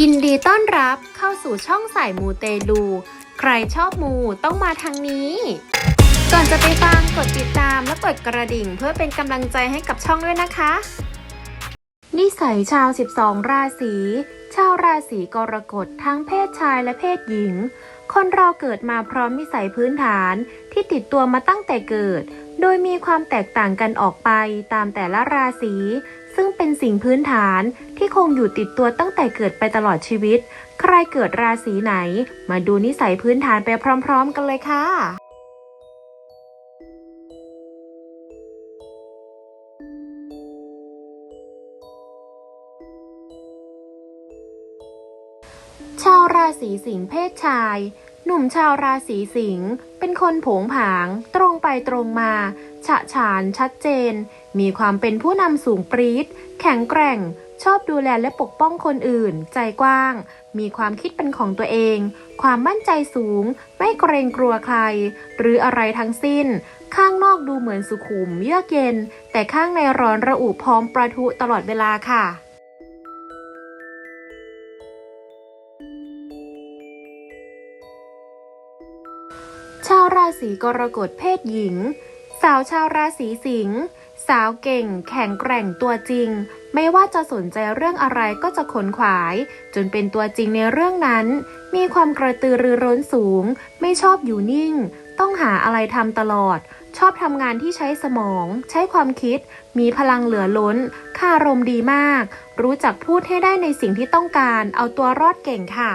ยินดีต้อนรับเข้าสู่ช่องสายมูเตลู ใครชอบมูต้องมาทางนี้ ก่อนจะไปฟังกดติดตามและกดกระดิ่งเพื่อเป็นกำลังใจให้กับช่องด้วยนะคะ นิสัยชาว 12 ราศี ชาวราศีกรกฎทั้งเพศชายและเพศหญิง คนเราเกิดมาพร้อมนิสัยพื้นฐานที่ติดตัวมาตั้งแต่เกิด โดยมีความแตกต่างกันออกไปตามแต่ละราศี ซึ่งเป็นสิ่งพื้นฐานที่คงอยู่ติดตัวตั้งแต่เกิดไปตลอดชีวิต ใครเกิดราศีไหน มาดูนิสัยพื้นฐานไปพร้อม ๆ กันเลยค่ะชาวราศีสิงห์เพศชาย หนุ่มชาวราศีสิงห์เป็นคนผงผาง ตรงไปตรงมา ฉะฉานชัดเจน มีความเป็นผู้นำสูงปรีดแข็งแกร่ง ชอบดูแลและปกป้องคนอื่น ใจกว้าง มีความคิดเป็นของตัวเอง ความมั่นใจสูง ไม่เกรงกลัวใคร หรืออะไรทั้งสิ้น ข้างนอกดูเหมือนสุขุม เยือกเย็น แต่ข้างในร้อนระอุพร้อมประทุตลอดเวลาค่ะ ชาวราศีกรกฎเพศหญิง สาวชาวราศีสิงห์สาวเก่ง แข็งแกร่งตัวจริง ไม่ว่าจะสนใจเรื่องอะไรก็จะขนขวาย จนเป็นตัวจริงในเรื่องนั้น มีความกระตือรือร้นสูง ไม่ชอบอยู่นิ่ง ต้องหาอะไรทำตลอด ชอบทำงานที่ใช้สมอง ใช้ความคิด มีพลังเหลือล้น ค่ารมณ์ดีมาก รู้จักพูดให้ได้ในสิ่งที่ต้องการ เอาตัวรอดเก่งค่ะ